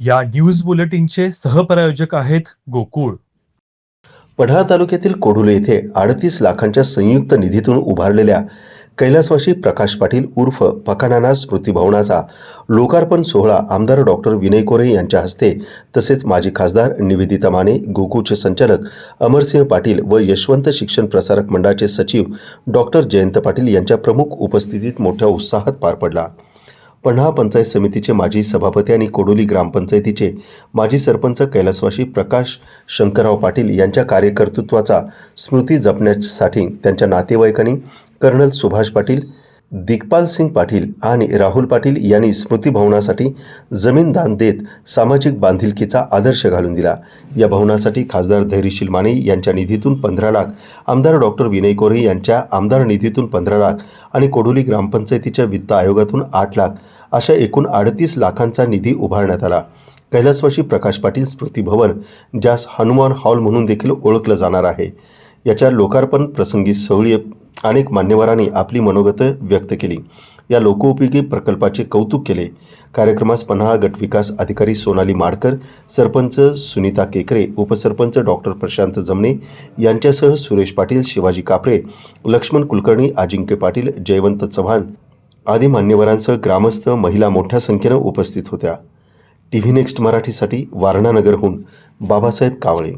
या न्यूज बुलेटिनचे सहप्रायोजक आहेत गोकुळ. पढा तालुक्यातील कोडुले येथे अडतीस लाखांच्या संयुक्त निधीतून उभारलेल्या कैलासवाशी प्रकाश पाटील उर्फ पकानाना स्मृती भवनाचा लोकार्पण सोहळा आमदार डॉक्टर विनय कोरे यांच्या हस्ते तसेच माजी खासदार निवेदिता माने गोकुळचे संचालक अमरसिंह पाटील व यशवंत शिक्षण प्रसारक मंडळाचे सचिव डॉक्टर जयंत पाटील यांच्या प्रमुख उपस्थितीत मोठ्या उत्साहात पार पडला. पन्हा पंचायत समितीचे माजी सभापती आणि कोडोली ग्रामपंचायतीचे माजी सरपंच कैलासवाशी प्रकाश शंकरराव पाटील यांच्या कार्यकर्तृत्वाचा स्मृती जपण्यासाठी त्यांच्या नातेवाईकांनी कर्नल सुभाष पाटील दिग्पाल सिंग पाटील आणि राहुल पाटील यांनी स्मृती भवनासाठी जमीन दान देत सामाजिक बांधिलकीचा आदर्श घालून दिला. या भवनासाठी खासदार धैर्यशील माने यांच्या निधीतून पंधरा लाख आमदार डॉक्टर विनय कोरे यांच्या आमदार निधीतून पंधरा लाख आणि कोडोली ग्रामपंचायतीच्या वित्त आयोगातून आठ लाख अशा एकूण अडतीस लाखांचा निधी उभारण्यात आला. कैलासवाशी प्रकाश पाटील स्मृती भवन ज्यास हनुमान हॉल म्हणून देखील ओळखलं जाणार आहे. याच्या लोकार्पण प्रसंगी सोहळी अनेक मान्यवरांनी आपली मनोगत व्यक्त केली. या लोकोपयोगी प्रकल्पाचे कौतुक केले. कार्यक्रमास पन्हाळा गट विकास अधिकारी सोनाली माडकर सरपंच सुनीता केकरे उपसरपंच डॉक्टर प्रशांत जमणे यांच्यासह सुरेश पाटील शिवाजी कापरे लक्ष्मण कुलकर्णी अजिंक्य पाटील जयवंत चव्हाण आदी मान्यवरांसह ग्रामस्थ महिला मोठ्या संख्येनं उपस्थित होत्या. टी व्ही नेक्स्ट मराठीसाठी वारणा नगरहून बाबासाहेब कावळे.